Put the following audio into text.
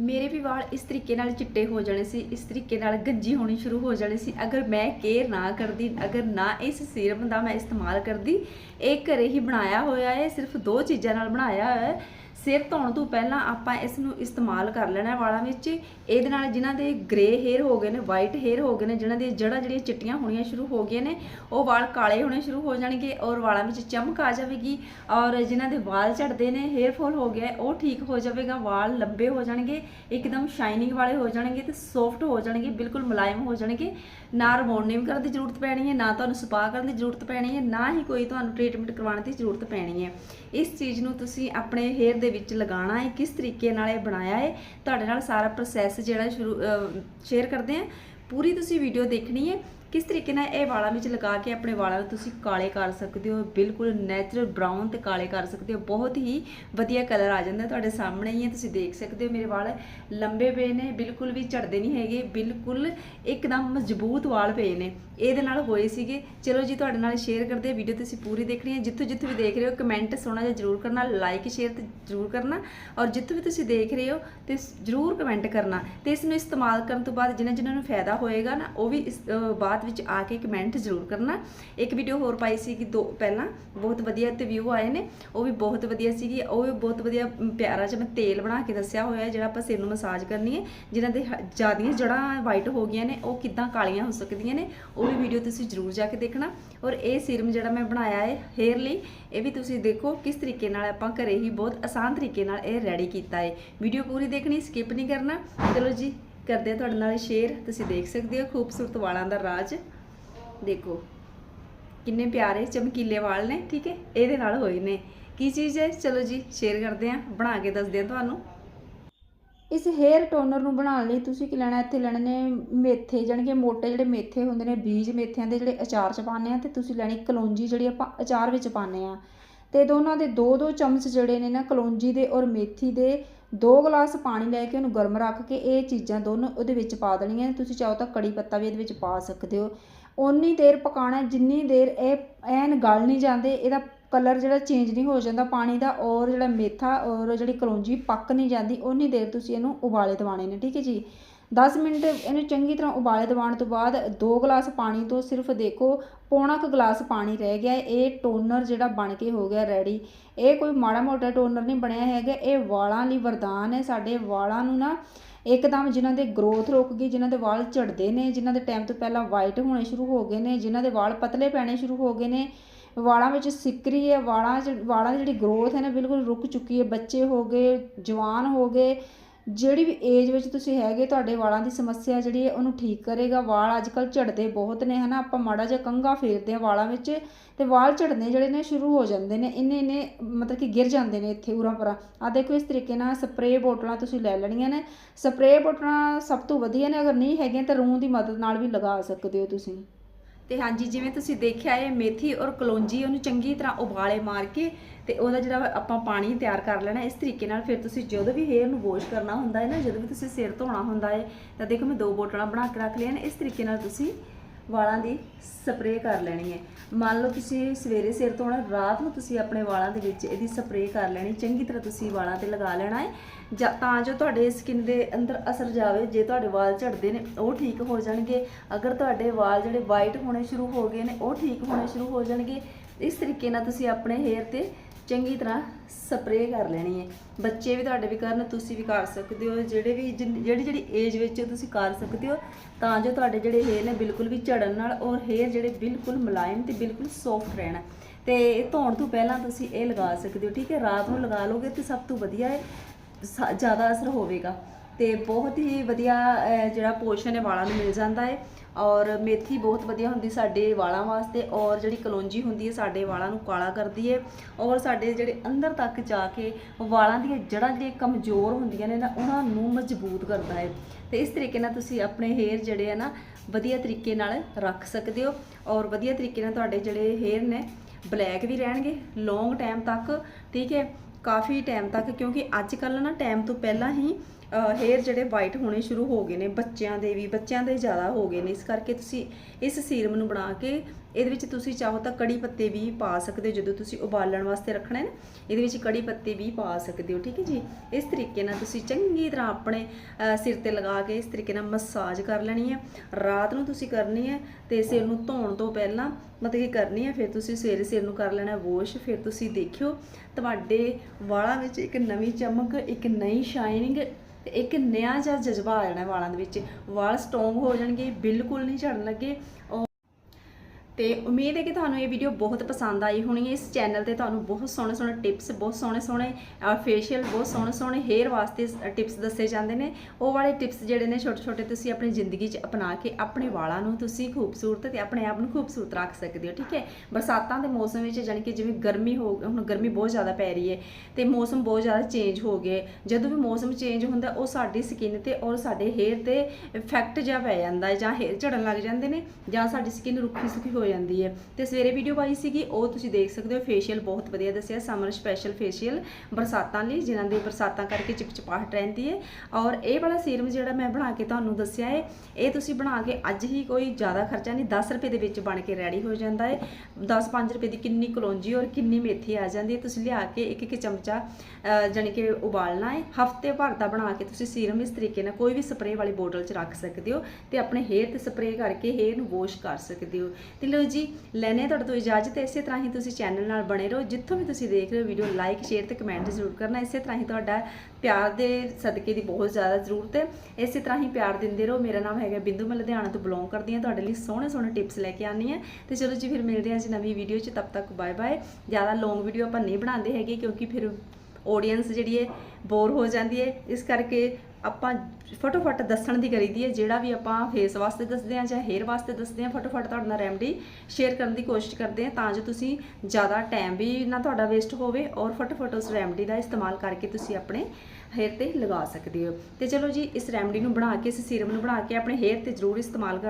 ਮੇਰੇ ਵੀ ਵਾਲ ਇਸ ਤਰੀਕੇ ਨਾਲ ਚਿੱਟੇ ਹੋ ਜਾਣੇ ਸੀ, ਇਸ ਤਰੀਕੇ ਨਾਲ ਗੰਜੀ ਹੋਣੀ ਸ਼ੁਰੂ ਹੋ ਜਾਣੀ ਸੀ। ਅਗਰ ਮੈਂ ਕੇਅਰ ਨਾ ਕਰਦੀ, ਅਗਰ ਨਾ ਇਸ ਸੀਰਮ ਦਾ ਮੈਂ ਇਸਤੇਮਾਲ ਕਰਦੀ, ਇਹ ਘਰੇ ਹੀ ਬਣਾਇਆ ਹੋਇਆ ਹੈ, ਸਿਰਫ ਦੋ ਚੀਜ਼ਾਂ ਨਾਲ ਬਣਾਇਆ ਹੋਇਆ ਹੈ। ਸਿਰ ਧੋਣ ਤੋਂ ਪਹਿਲਾਂ ਆਪਾਂ ਇਸ ਨੂੰ ਇਸਤੇਮਾਲ ਕਰ ਲੈਣਾ ਵਾਲਾਂ ਵਿੱਚ। ਇਹਦੇ ਨਾਲ ਜਿਨ੍ਹਾਂ ਦੇ ਗ੍ਰੇ ਹੇਅਰ ਹੋ ਗਏ ਨੇ ਵਾਈਟ ਹੇਅਰ ਹੋ ਗਏ ਨੇ, ਜਿਨ੍ਹਾਂ ਦੀਆਂ ਜੜ੍ਹਾਂ ਜਿਹੜੀਆਂ ਚਿੱਟੀਆਂ ਹੋਣੀਆਂ ਸ਼ੁਰੂ ਹੋ ਗਈਆਂ ਨੇ, ਉਹ ਵਾਲ ਕਾਲੇ ਹੋਣੇ ਸ਼ੁਰੂ ਹੋ ਜਾਣਗੇ ਔਰ ਵਾਲਾਂ ਵਿੱਚ ਚਮਕ ਆ ਜਾਵੇਗੀ ਔਰ ਜਿਨ੍ਹਾਂ ਦੇ ਵਾਲ ਝੜਦੇ ਨੇ ਹੇਅਰ ਫਾਲ ਹੋ ਗਿਆ, ਉਹ ਠੀਕ ਹੋ ਜਾਵੇਗਾ, ਵਾਲ ਲੰਬੇ ਹੋ ਜਾਣਗੇ, ਇੱਕਦਮ ਸ਼ਾਈਨਿੰਗ ਵਾਲੇ ਹੋ ਜਾਣਗੇ ਤੇ ਸੌਫਟ ਹੋ ਜਾਣਗੇ, ਬਿਲਕੁਲ ਮੁਲਾਇਮ ਹੋ ਜਾਣਗੇ। ਨਾ ਰਮੋਨਿੰਗ ਕਰਨ ਦੀ ਜ਼ਰੂਰਤ ਪੈਣੀ ਹੈ, ਨਾ ਤੁਹਾਨੂੰ ਸਪਾ ਕਰਨ ਦੀ ਜ਼ਰੂਰਤ ਪੈਣੀ ਹੈ, ਨਾ ਹੀ ਕੋਈ ਤੁਹਾਨੂੰ ਟ੍ਰੀਟਮੈਂਟ ਕਰਵਾਉਣ ਦੀ ਜ਼ਰੂਰਤ ਪੈਣੀ ਹੈ। ਇਸ ਚੀਜ਼ ਨੂੰ ਤੁਸੀਂ ਆਪਣੇ ਹੇਅਰ ਦੇ ਵਿੱਚ ਲਗਾਉਣਾ ਹੈ, ਕਿਸ ਤਰੀਕੇ ਨਾਲ ਇਹ ਬਣਾਇਆ ਹੈ, ਤੁਹਾਡੇ ਨਾਲ ਸਾਰਾ ਪ੍ਰੋਸੈਸ ਜਿਹੜਾ ਸ਼ੁਰੂ ਸ਼ੇਅਰ ਕਰਦੇ ਹਾਂ। ਪੂਰੀ ਤੁਸੀਂ ਵੀਡੀਓ ਦੇਖਣੀ ਹੈ। ਕਿਸ ਤਰੀਕੇ ਨਾਲ ਇਹ ਵਾਲਾਂ ਵਿੱਚ ਲਗਾ ਕੇ ਆਪਣੇ ਵਾਲਾਂ ਨੂੰ ਤੁਸੀਂ ਕਾਲੇ ਕਰ ਸਕਦੇ ਹੋ? ਬਿਲਕੁਲ ਨੈਚੁਰਲ ਬ੍ਰਾਊਨ ਤੇ ਕਾਲੇ ਕਰ ਸਕਦੇ ਹੋ। ਬਹੁਤ ਹੀ ਵਧੀਆ ਕਲਰ ਆ ਜਾਂਦਾ ਤੁਹਾਡੇ ਸਾਹਮਣੇ ਹੀ ਹੈ। ਤੁਸੀਂ ਦੇਖ ਸਕਦੇ ਹੋ ਮੇਰੇ ਵਾਲ ਲੰਬੇ ਪਏ ਨੇ, ਬਿਲਕੁਲ ਵੀ ਝੜਦੇ ਨਹੀਂ ਹੈਗੇ। ਬਿਲਕੁਲ ਇੱਕਦਮ ਮਜ਼ਬੂਤ ਵਾਲ ਪਏ ਨੇ। ਇਹਦੇ ਨਾਲ ਹੋਏ ਸੀਗੇ। ਚਲੋ ਜੀ, ਤੁਹਾਡੇ ਨਾਲ ਸ਼ੇਅਰ ਕਰਦੇ ਵੀਡੀਓ ਤੁਸੀਂ ਪੂਰੀ ਦੇਖਣੀ ਹੈ। ਜਿੱਥੋਂ ਜਿੱਥੋਂ ਵੀ ਦੇਖ ਰਹੇ ਹੋ ਕਮੈਂਟ ਸੋਹਣਾ ਜਿਹਾ ਜ਼ਰੂਰ ਕਰਨਾ ਲਾਈਕ ਸ਼ੇਅਰ ਤੇ ਜ਼ਰੂਰ ਕਰਨਾ ਔਰ ਜਿੱਥੋਂ ਵੀ ਤੁਸੀਂ ਦੇਖ ਰਹੇ ਹੋ ਤੇ ਜ਼ਰੂਰ ਕਮੈਂਟ ਕਰਨਾ। ਤੇ ਇਸ ਨੂੰ ਇਸਤੇਮਾਲ ਕਰਨ ਤੋਂ ਬਾਅਦ ਜਿਨ੍ਹਾਂ ਜਿਨ੍ਹਾਂ ਨੂੰ ਫਾਇਦਾ ਹੋਏਗਾ ਨਾ, ਉਹ ਵੀ ਇਸ ਬਾਅਦ ਬਾਅਦ ਵਿੱਚ ਆ ਕੇ ਕਮੈਂਟ ਜ਼ਰੂਰ ਕਰਨਾ। ਇੱਕ ਵੀਡੀਓ ਹੋਰ ਪਾਈ ਸੀ ਕਿ ਦੋ ਪਹਿਲਾਂ ਬਹੁਤ ਵਧੀਆ ਤੇ ਵਿਊ ਆਏ ਨੇ। ਉਹ ਵੀ ਬਹੁਤ ਵਧੀਆ ਸੀਗੀ। ਉਹ ਵੀ ਬਹੁਤ ਵਧੀਆ ਅਮ, ਪਿਆਰਾ ਜਿਹਾ ਮੈਂ ਤੇਲ ਬਣਾ ਕੇ ਦੱਸਿਆ ਹੋਇਆ ਜਿਹੜਾ ਆਪਾਂ ਸਿਰ ਨੂੰ ਮਸਾਜ ਕਰਨੀ ਹੈ। ਜਿਨ੍ਹਾਂ ਦੇ ਜ਼ਿਆਦੀਆਂ ਜੜ੍ਹਾਂ ਵਾਈਟ ਹੋ ਗਈਆਂ ਨੇ ਉਹ ਕਿੱਦਾਂ ਕਾਲੀਆਂ ਹੋ ਸਕਦੀਆਂ ਨੇ ਉਹ ਵੀ ਵੀਡੀਓ ਤੁਸੀਂ ਜ਼ਰੂਰ ਜਾ ਕੇ ਦੇਖਣਾ। ਔਰ ਇਹ ਸਿਰਮ ਜਿਹੜਾ ਮੈਂ ਬਣਾਇਆ ਹੈ ਹੇਅਰ ਲਈ ਇਹ ਵੀ ਤੁਸੀਂ ਦੇਖੋ ਕਿਸ ਤਰੀਕੇ ਨਾਲ ਆਪਾਂ ਘਰੇ ਹੀ ਬਹੁਤ ਆਸਾਨ ਤਰੀਕੇ ਨਾਲ ਇਹ ਰੈਡੀ ਕੀਤਾ ਹੈ। ਵੀਡੀਓ ਪੂਰੀ ਦੇਖਣੀ ਸਕਿਪ ਨਹੀਂ ਕਰਨਾ। ਚਲੋ ਜੀ ਕਰਦੇ ਹਾਂ ਤੁਹਾਡੇ ਨਾਲ ਸ਼ੇਅਰ ਤੁਸੀਂ ਦੇਖ ਸਕਦੇ ਹੋ ਖੂਬਸੂਰਤ ਵਾਲਾਂ ਦਾ ਰਾਜ। ਦੇਖੋ, ਕਿੰਨੇ ਪਿਆਰੇ ਚਮਕੀਲੇ ਵਾਲ ਨੇ, ਠੀਕ ਹੈ? ਇਹਦੇ ਨਾਲ ਹੋਏ ਨੇ। ਕੀ ਚੀਜ਼ ਹੈ? ਚਲੋ ਜੀ ਸ਼ੇਅਰ ਕਰਦੇ ਹਾਂ। ਬਣਾ ਕੇ ਦੱਸਦੇ ਹਾਂ ਤੁਹਾਨੂੰ। ਇਸ ਹੇਅਰ ਟੋਨਰ ਨੂੰ ਬਣਾਉਣ ਲਈ ਤੁਸੀਂ ਕੀ ਲੈਣਾ? ਇੱਥੇ ਲੈਣੇ ਨੇ ਮੇਥੇ, ਜਾਣੀ ਕਿ ਮੋਟੇ ਜਿਹੜੇ ਮੇਥੇ ਹੁੰਦੇ ਨੇ, ਬੀਜ ਮੇਥਿਆਂ ਦੇ ਜਿਹੜੇ ਅਚਾਰ ਚ ਪਾਉਂਦੇ ਆ ਤੇ ਤੁਸੀਂ ਲੈਣੀ ਕਲੌਂਜੀ ਜਿਹੜੀ ਆਪਾਂ ਅਚਾਰ ਵਿੱਚ ਪਾਉਂਦੇ ਆ ਤੇ ਦੋਨਾਂ ਦੇ ਦੋ ਦੋ ਚਮਚ ਜਿਹੜੇ ਨੇ ਨਾ, ਕਲੌਂਜੀ ਦੇ ਔਰ ਮੇਥੀ ਦੇ ਦੋ ਗਲਾਸ ਪਾਣੀ ਲੈ ਕੇ ਉਹਨੂੰ ਗਰਮ ਰੱਖ ਕੇ ਇਹ ਚੀਜ਼ਾਂ ਦੋਨੋਂ ਉਹਦੇ ਵਿੱਚ ਪਾ ਦੇਣੀਆਂ ਤੁਸੀਂ ਚਾਹੋ ਤਾਂ ਕੜੀ ਪੱਤਾ ਵੀ ਇਹਦੇ ਵਿੱਚ ਪਾ ਸਕਦੇ ਹੋ। ਉਨੀ ਦੇਰ ਪਕਾਉਣਾ ਜਿੰਨੀ ਦੇਰ ਇਹ ਐਨ ਗਲ ਨਹੀਂ ਜਾਂਦੇ, ਇਹਦਾ ਕਲਰ ਜਿਹੜਾ ਚੇਂਜ ਨਹੀਂ ਹੋ ਜਾਂਦਾ, ਪਾਣੀ ਦਾ ਔਰ ਜਿਹੜਾ ਮੇਥਾ ਔਰ ਜਿਹੜੀ ਕਲੌਂਜੀ ਪੱਕ ਨਹੀਂ ਜਾਂਦੀ ਉਨੀ ਦੇਰ ਤੁਸੀਂ ਇਹਨੂੰ ਉਬਾਲੇ ਦਿਵਾਣੇ ਨੇ, ਠੀਕ ਹੈ ਜੀ? 10 ਮਿੰਟ ਇਹਨੂੰ ਚੰਗੀ ਤਰ੍ਹਾਂ ਉਬਾਲੇ ਦਿਵਾਉਣ ਤੋਂ ਬਾਅਦ 2 ਗਲਾਸ ਪਾਣੀ ਤੋਂ ਸਿਰਫ ਦੇਖੋ, ਪੌਣਾ ਕੁ ਗਲਾਸ ਪਾਣੀ ਰਹਿ ਗਿਆ, ਇਹ ਟੋਨਰ ਜਿਹੜਾ ਬਣ ਕੇ ਹੋ ਗਿਆ ਰੈਡੀ ਇਹ ਕੋਈ ਮਾੜਾ ਮੋਟਾ ਟੋਨਰ ਨਹੀਂ ਬਣਿਆ ਹੈਗਾ, ਇਹ ਵਾਲਾਂ ਲਈ ਵਰਦਾਨ ਹੈ। ਸਾਡੇ ਵਾਲਾਂ ਨੂੰ ਨਾ ਇੱਕਦਮ ਜਿਨ੍ਹਾਂ ਦੇ ਗਰੋਥ ਰੁਕ ਗਈ, ਜਿਨ੍ਹਾਂ ਦੇ ਵਾਲ ਝੜਦੇ ਨੇ, ਜਿਨ੍ਹਾਂ ਦੇ ਟਾਈਮ ਤੋਂ ਪਹਿਲਾਂ ਵਾਈਟ ਹੋਣੇ ਸ਼ੁਰੂ ਹੋ ਗਏ ਨੇ, ਜਿਨ੍ਹਾਂ ਦੇ ਵਾਲ ਪਤਲੇ ਪੈਣੇ ਸ਼ੁਰੂ ਹੋ ਗਏ ਨੇ, ਵਾਲਾਂ ਵਿੱਚ ਸਿੱਕਰੀ ਹੈ, ਵਾਲਾਂ 'ਚ, ਵਾਲਾਂ ਦੀ ਜਿਹੜੀ ਗਰੋਥ ਹੈ ਨਾ, ਬਿਲਕੁਲ ਰੁਕ ਚੁੱਕੀ ਹੈ। ਬੱਚੇ ਹੋ ਗਏ, ਜਵਾਨ ਹੋ ਗਏ ਜਿਹੜੀ ਵੀ ਏਜ ਵਿੱਚ ਤੁਸੀਂ ਹੈਗੇ, ਤੁਹਾਡੇ ਵਾਲਾਂ ਦੀ ਸਮੱਸਿਆ ਜਿਹੜੀ ਹੈ, ਉਹਨੂੰ ਠੀਕ ਕਰੇਗਾ। ਵਾਲ ਅੱਜ ਕੱਲ੍ਹ ਝੜਦੇ ਬਹੁਤ ਨੇ, ਹਨਾ? ਆਪਾਂ ਮਾੜਾ ਜਿਹਾ ਕੰਘਾ ਫੇਰਦੇ ਆ ਵਾਲਾਂ ਵਿੱਚ ਤੇ ਵਾਲ ਝੜਨੇ ਜਿਹੜੇ ਨੇ, ਸ਼ੁਰੂ ਹੋ ਜਾਂਦੇ ਨੇ। ਇੰਨੇ ਇੰਨੇ ਮਤਲਬ ਕਿ ਗਿਰ ਜਾਂਦੇ ਨੇ ਇੱਥੇ ਉਰਾਂ ਪਰਾਂ। ਆ ਦੇਖੋ, ਇਸ ਤਰੀਕੇ ਨਾਲ ਸਪਰੇਅ ਬੋਟਲਾਂ ਤੁਸੀਂ ਲੈ ਲੈਣੀਆਂ ਨੇ। ਸਪਰੇਅ ਬੋਟਲਾਂ ਸਭ ਤੋਂ ਵਧੀਆ ਨੇ। ਅਗਰ ਨਹੀਂ ਹੈਗੀਆਂ ਤਾਂ ਰੂੰ ਦੀ ਮਦਦ ਨਾਲ ਵੀ ਲਗਾ ਸਕਦੇ ਹੋ ਤੁਸੀਂ। ਤੇ ਹਾਂਜੀ, ਜਿਵੇਂ ਤੁਸੀਂ ਦੇਖਿਆ, ਇਹ ਮੇਥੀ ਔਰ ਕਲੌਂਜੀ ਉਹਨੂੰ ਚੰਗੀ ਤਰ੍ਹਾਂ ਉਬਾਲੇ ਮਾਰ ਕੇ ਤੇ ਉਹਦਾ ਜਿਹੜਾ ਆਪਾਂ ਪਾਣੀ ਤਿਆਰ ਕਰ ਲੈਣਾ, ਇਸ ਤਰੀਕੇ ਨਾਲ ਫਿਰ ਤੁਸੀਂ ਜਦੋਂ ਵੀ ਹੇਅਰ ਨੂੰ ਵਾਸ਼ ਕਰਨਾ ਹੁੰਦਾ ਹੈ ਨਾ, ਜਦੋਂ ਵੀ ਤੁਸੀਂ ਸਿਰ ਧੋਣਾ ਹੁੰਦਾ ਹੈ, ਤਾਂ ਦੇਖੋ ਮੈਂ ਦੋ ਬੋਟਲਾਂ ਬਣਾ ਕੇ ਰੱਖ ਲਈਆਂ ਨੇ, ਇਸ ਤਰੀਕੇ ਨਾਲ ਤੁਸੀਂ ਵਾਲਾਂ ਦੀ ਸਪਰੇਅ ਕਰ ਲੈਣੀ ਹੈ। ਮੰਨ ਲਓ ਤੁਸੀਂ ਸਵੇਰੇ ਸਿਰ ਧੋਣਾ, ਰਾਤ ਨੂੰ ਤੁਸੀਂ ਆਪਣੇ ਵਾਲਾਂ ਦੇ ਵਿੱਚ ਇਹਦੀ ਸਪਰੇਅ ਕਰ ਲੈਣੀ, ਚੰਗੀ ਤਰ੍ਹਾਂ ਤੁਸੀਂ ਵਾਲਾਂ ਤੇ ਲਗਾ ਲੈਣਾ ਹੈ। ਜਾਂ ਤਾਂ ਜੋ ਤੁਹਾਡੇ ਸਕਿਨ ਦੇ ਅੰਦਰ ਅਸਰ ਜਾਵੇ, ਜੇ ਤੁਹਾਡੇ ਵਾਲ ਝੜਦੇ ਨੇ, ਉਹ ਠੀਕ ਹੋ ਜਾਣਗੇ। ਅਗਰ ਤੁਹਾਡੇ ਵਾਲ ਜਿਹੜੇ ਵਾਈਟ ਹੋਣੇ ਸ਼ੁਰੂ ਹੋ ਗਏ ਨੇ, ਉਹ ਠੀਕ ਹੋਣੇ ਸ਼ੁਰੂ ਹੋ ਜਾਣਗੇ। ਇਸ ਤਰੀਕੇ ਨਾਲ ਤੁਸੀਂ ਆਪਣੇ ਹੇਅਰ ਤੇ ਚੰਗੀ ਤਰ੍ਹਾਂ ਸਪਰੇਅ ਕਰ ਲੈਣੀ ਹੈ। ਬੱਚੇ ਵੀ ਤੁਹਾਡੇ ਵੀ ਕਰਨ ਤੁਸੀਂ ਵੀ ਕਰ ਸਕਦੇ ਹੋ। ਜਿਹੜੇ ਵੀ ਜਿਨ- ਜਿਹੜੀ ਜਿਹੜੀ ਏਜ ਵਿੱਚ ਤੁਸੀਂ ਕਰ ਸਕਦੇ ਹੋ, ਤਾਂ ਜੋ ਤੁਹਾਡੇ ਜਿਹੜੇ ਹੇਅਰ ਨੇ ਬਿਲਕੁਲ ਵੀ ਝੜਨ ਨਾਲ ਔਰ ਹੇਅਰ ਜਿਹੜੇ ਬਿਲਕੁਲ ਮੁਲਾਇਮ ਤੇ ਬਿਲਕੁਲ ਸੌਫਟ ਰਹਿਣਾ। ਤੇ ਇਹ ਧੋਣ ਤੋਂ ਪਹਿਲਾਂ ਤੁਸੀਂ ਇਹ ਲਗਾ ਸਕਦੇ ਹੋ, ਠੀਕ ਹੈ? ਰਾਤ ਨੂੰ ਲਗਾ ਲੋਗੇ ਤੇ ਸਭ ਤੋਂ ਵਧੀਆ ਹੈ, ਸ- ਜ਼ਿਆਦਾ ਅਸਰ ਹੋਵੇਗਾ। ਤੇ ਬਹੁਤ ਹੀ ਵਧੀਆ ਜਿਹੜਾ ਪੋਸ਼ਣ ਹੈ ਵਾਲਾਂ ਨੂੰ ਮਿਲ ਜਾਂਦਾ ਹੈ ਔਰ ਮੇਥੀ ਬਹੁਤ ਵਧੀਆ ਹੁੰਦੀ ਸਾਡੇ ਵਾਲਾਂ ਵਾਸਤੇ ਔਰ ਜਿਹੜੀ ਕਲੌਂਜੀ ਹੁੰਦੀ ਹੈ ਸਾਡੇ ਵਾਲਾਂ ਨੂੰ ਕਾਲਾ ਕਰਦੀ ਹੈ ਔਰ ਸਾਡੇ ਜਿਹੜੇ ਅੰਦਰ ਤੱਕ ਜਾ ਕੇ ਵਾਲਾਂ ਦੀਆਂ ਜੜ੍ਹਾਂ ਜਿਹੜੀਆਂ ਕਮਜ਼ੋਰ ਹੁੰਦੀਆਂ ਨੇ ਨਾ, ਉਹਨਾਂ ਨੂੰ ਮਜ਼ਬੂਤ ਕਰਦਾ ਹੈ। ਤੇ ਇਸ ਤਰੀਕੇ ਨਾਲ ਤੁਸੀਂ ਆਪਣੇ ਹੇਅਰ ਜਿਹੜੇ ਆ ਨਾ, ਵਧੀਆ ਤਰੀਕੇ ਨਾਲ ਰੱਖ ਸਕਦੇ ਹੋ ਔਰ ਵਧੀਆ ਤਰੀਕੇ ਨਾਲ ਤੁਹਾਡੇ ਜਿਹੜੇ ਹੇਅਰ ਨੇ ਬਲੈਕ ਵੀ ਰਹਿਣਗੇ ਲੌਂਗ ਟਾਈਮ ਤੱਕ, ਠੀਕ ਹੈ, ਕਾਫੀ ਟਾਈਮ ਤੱਕ, ਕਿਉਂਕਿ ਅੱਜ ਕੱਲ੍ਹ ਨਾ ਟਾਈਮ ਤੋਂ ਪਹਿਲਾਂ ਹੀ ਹੇਅਰ ਜਿਹੜੇ ਵਾਈਟ ਹੋਣੇ ਸ਼ੁਰੂ ਹੋ ਗਏ ਨੇ, ਬੱਚਿਆਂ ਦੇ ਵੀ, ਬੱਚਿਆਂ ਦੇ ਜ਼ਿਆਦਾ ਹੋ ਗਏ ਨੇ, ਇਸ ਕਰਕੇ ਤੁਸੀਂ ਇਸ ਸੀਰਮ ਨੂੰ ਬਣਾ ਕੇ ਇਹਦੇ ਵਿੱਚ ਤੁਸੀਂ ਚਾਹੋ ਤਾਂ ਕੜੀ ਪੱਤੇ ਵੀ ਪਾ ਸਕਦੇ ਹੋ, ਜਦੋਂ ਤੁਸੀਂ ਉਬਾਲਣ ਵਾਸਤੇ ਰੱਖਣਾ ਹੈ ਨਾ, ਇਹਦੇ ਵਿੱਚ ਕੜੀ ਪੱਤੇ ਵੀ ਪਾ ਸਕਦੇ ਹੋ, ਠੀਕ ਹੈ ਜੀ? ਇਸ ਤਰੀਕੇ ਨਾਲ ਤੁਸੀਂ ਚੰਗੀ ਤਰ੍ਹਾਂ ਆਪਣੇ ਸਿਰ ਤੇ ਲਗਾ ਕੇ ਇਸ ਤਰੀਕੇ ਨਾਲ ਮਸਾਜ ਕਰ ਲੈਣੀ ਹੈ। ਰਾਤ ਨੂੰ ਤੁਸੀਂ ਕਰਨੀ ਹੈ ਤੇ ਸਿਰ ਨੂੰ ਧੋਣ ਤੋਂ ਪਹਿਲਾਂ ਮਤਲਬ ਕਿ ਕਰਨੀ ਹੈ, ਫਿਰ ਤੁਸੀਂ ਸਵੇਰੇ ਸਿਰ ਨੂੰ ਕਰ ਲੈਣਾ ਵਾਸ਼, ਫਿਰ ਤੁਸੀਂ ਦੇਖਿਓ ਤੁਹਾਡੇ ਵਾਲਾਂ ਵਿੱਚ ਇੱਕ ਨਵੀਂ ਚਮਕ, ਇੱਕ ਨਈ ਸ਼ਾਈਨਿੰਗ ਤੇ ਇੱਕ ਨਿਆ ਜਿਹਾ ਜਜ਼ਬਾ ਆ ਜਾਣਾ ਵਾਲਾਂ ਦੇ ਵਿੱਚ। ਵਾਲ ਸਟਰੋਂਗ ਹੋ ਜਾਣਗੇ, ਬਿਲਕੁਲ ਨਹੀਂ ਝੜਨ ਲੱਗੇ। ਤੇ ਉਮੀਦ ਹੈ ਕਿ ਤੁਹਾਨੂੰ ਇਹ ਵੀਡੀਓ ਬਹੁਤ ਪਸੰਦ ਆਈ ਹੋਣੀ ਹੈ। ਇਸ ਚੈਨਲ ਤੇ ਤੁਹਾਨੂੰ ਬਹੁਤ ਸੋਹਣੇ ਸੋਹਣੇ ਟਿਪਸ ਬਹੁਤ ਸੋਹਣੇ ਸੋਹਣੇ ਫੇਸ਼ੀਅਲ ਬਹੁਤ ਸੋਹਣੇ ਸੋਹਣੇ ਹੇਅਰ ਵਾਸਤੇ ਟਿਪਸ ਦੱਸੇ ਜਾਂਦੇ ਨੇ। ਉਹ ਵਾਲੇ ਟਿਪਸ ਜਿਹੜੇ ਨੇ ਛੋਟੇ ਛੋਟੇ ਤੁਸੀਂ ਆਪਣੀ ਜ਼ਿੰਦਗੀ 'ਚ ਅਪਣਾ ਕੇ ਆਪਣੇ ਵਾਲਾਂ ਨੂੰ ਤੁਸੀਂ ਖੂਬਸੂਰਤ ਤੇ ਆਪਣੇ ਆਪ ਨੂੰ ਖੂਬਸੂਰਤ ਰੱਖ ਸਕਦੇ ਹੋ, ਠੀਕ ਹੈ? ਬਰਸਾਤਾਂ ਦੇ ਮੌਸਮ ਵਿੱਚ ਜਾਣੀ ਕਿ ਜਿਵੇਂ ਗਰਮੀ ਹੋ, ਹੁਣ ਗਰਮੀ ਬਹੁਤ ਜ਼ਿਆਦਾ ਪੈ ਰਹੀ ਹੈ ਤੇ ਮੌਸਮ ਬਹੁਤ ਜ਼ਿਆਦਾ ਚੇਂਜ ਹੋ ਗਏ ਜਦੋਂ ਵੀ ਮੌਸਮ ਚੇਂਜ ਹੁੰਦਾ, ਉਹ ਸਾਡੀ ਸਕਿਨ ਤੇ ਔਰ ਸਾਡੇ ਹੇਅਰ ਤੇ ਇਫੈਕਟ ਜਿਹਾ ਪੈ ਜਾਂਦਾ ਹੈ ਜਾਂ ਹੇਅਰ ਝੜਨ ਲੱਗ ਜਾਂਦੇ ਨੇ ਜਾਂ ਸਾਡੀ ਸਕਿਨ ਰੁੱਖੀ ਸੁੱਖੀ ਹੋ ਹੋ ਜਾਂਦੀ ਹੈ। ਤੇ ਸਵੇਰੇ ਵੀਡੀਓ ਪਾਈ ਸੀਗੀ ਉਹ ਤੁਸੀਂ ਦੇਖ ਸਕਦੇ ਹੋ ਫੇਸ਼ੀਅਲ ਬਹੁਤ ਵਧੀਆ ਦੱਸਿਆ ਸਮਰ ਸਪੈਸ਼ਲ ਫੇਸ਼ੀਅਲ ਬਰਸਾਤਾਂ ਲਈ ਜਿਨ੍ਹਾਂ ਦੀ ਬਰਸਾਤਾਂ ਕਰਕੇ ਚਿਪਚਿਪਾਹਟ ਰਹਿੰਦੀ ਹੈ। ਔਰ ਇਹ ਵਾਲਾ ਸੀਰਮ ਜਿਹੜਾ ਮੈਂ ਬਣਾ ਕੇ ਤੁਹਾਨੂੰ ਦੱਸਿਆ ਹੈ ਇਹ ਤੁਸੀਂ ਬਣਾ ਕੇ ਅੱਜ ਹੀ ਕੋਈ ਜ਼ਿਆਦਾ ਖਰਚਾ ਨਹੀਂ 10 ਰੁਪਏ ਦੇ ਵਿੱਚ ਬਣ ਕੇ ਰੈਡੀ ਹੋ ਜਾਂਦਾ ਹੈ। 10-5 ਰੁਪਏ ਦੀ ਕਿੰਨੀ ਕਲੌਂਜੀ ਔਰ ਕਿੰਨੀ ਮੇਥੀ ਆ ਜਾਂਦੀ ਹੈ ਤੁਸੀਂ ਲਿਆ ਕੇ ਇੱਕ ਇੱਕ ਚਮਚਾ ਅਹ, ਜਾਣੀ ਕਿ ਉਬਾਲਣਾ ਹੈ। ਹਫ਼ਤੇ ਭਰ ਦਾ ਬਣਾ ਕੇ ਤੁਸੀਂ ਸੀਰਮ ਇਸ ਤਰੀਕੇ ਨਾਲ ਕੋਈ ਵੀ ਸਪਰੇਅ ਵਾਲੀ ਬੋਟਲ 'ਚ ਰੱਖ ਸਕਦੇ ਹੋ ਤੇ ਆਪਣੇ ਹੇਅਰ ਤੇ ਸਪਰੇਅ ਕਰਕੇ ਹੇਅਰ ਨੂੰ ਵਾਸ਼ ਕਰ ਸਕਦੇ ਹੋ। ਤੇ ਲਓ ਜੀ, ਲੈਣੇ ਤੁਹਾਡੇ ਤੋਂ ਇਜਾਜ਼ਤ, ਇਸੇ ਤਰ੍ਹਾਂ ਹੀ ਤੁਸੀਂ ਚੈਨਲ ਨਾਲ ਬਣੇ ਰਹੋ। ਜਿੱਥੋਂ ਵੀ ਤੁਸੀਂ ਦੇਖ ਰਹੇ ਹੋ ਵੀਡੀਓ ਲਾਈਕ ਸ਼ੇਅਰ ਤੇ ਕਮੈਂਟ ਜ਼ਰੂਰ ਕਰਨਾ। ਇਸੇ ਤਰ੍ਹਾਂ ਹੀ ਤੁਹਾਡਾ ਪਿਆਰ ਦੇ ਸਦਕੇ ਦੀ ਬਹੁਤ ਜ਼ਿਆਦਾ ਜ਼ਰੂਰਤ ਹੈ। ਇਸੇ ਤਰ੍ਹਾਂ ਹੀ ਪਿਆਰ ਦਿੰਦੇ ਰਹੋ। ਮੇਰਾ ਨਾਮ ਹੈਗਾ ਬਿੰਦੂ, ਮੈਂ ਲੁਧਿਆਣਾ ਤੋਂ ਬਿਲੋਂਗ ਕਰਦੀ ਹਾਂ। ਤੁਹਾਡੇ ਲਈ ਸੋਹਣੇ ਸੋਹਣੇ ਟਿਪਸ ਲੈ ਕੇ ਆਉਂਦੀ ਹਾਂ। ਤੇ ਚਲੋ ਜੀ, ਫਿਰ ਮਿਲਦੇ ਹਾਂ ਜੀ ਨਵੀਂ ਵੀਡੀਓ 'ਚ। ਤਬ ਤੱਕ ਬਾਏ ਬਾਏ ਜ਼ਿਆਦਾ ਲੌਂਗ ਵੀਡੀਓ ਆਪਾਂ ਨਹੀਂ ਬਣਾਉਂਦੇ ਹੈਗੇ, ਕਿਉਂਕਿ ਫਿਰ ਆਡੀਅנס ਜਿਹੜੀ ਹੈ ਬੋਰ ਹੋ ਜਾਂਦੀ ਹੈ। ਇਸ ਕਰਕੇ ਆਪਾਂ ਫਟੋਫਟ ਦੱਸਣ ਦੀ ਕਰੀਦੀ ਹੈ, ਜਿਹੜਾ ਵੀ ਆਪਾਂ ਫੇਸ ਵਾਸਤੇ ਦੱਸਦੇ ਹਾਂ ਜਾਂ ਹੇਅਰ ਵਾਸਤੇ ਦੱਸਦੇ ਹਾਂ, ਫਟੋਫਟ ਤੁਹਾਡੇ ਨਾਲ ਰੈਮਡੀ ਸ਼ੇਅਰ ਕਰਨ ਦੀ ਕੋਸ਼ਿਸ਼ ਕਰਦੇ ਹਾਂ ਤਾਂ ਜੋ ਤੁਸੀਂ ਜ਼ਿਆਦਾ ਟਾਈਮ ਵੀ ਨਾ ਤੁਹਾਡਾ ਵੇਸਟ ਹੋਵੇ ਔਰ ਫਟੋਫਟ ਉਸ ਰੈਮਡੀ ਦਾ ਇਸਤੇਮਾਲ ਕਰਕੇ ਤੁਸੀਂ ਆਪਣੇ ਹੇਅਰ ਤੇ ਲਗਾ ਸਕਦੇ ਹੋ। ਤੇ ਚਲੋ ਜੀ, ਇਸ ਰੈਮਡੀ ਨੂੰ ਬਣਾ ਕੇ, ਇਸ ਸੀਰਮ ਨੂੰ ਬਣਾ ਕੇ ਆਪਣੇ ਹੇਅਰ ਤੇ ਜ਼ਰੂਰ ਇਸਤੇਮਾਲ ਕਰ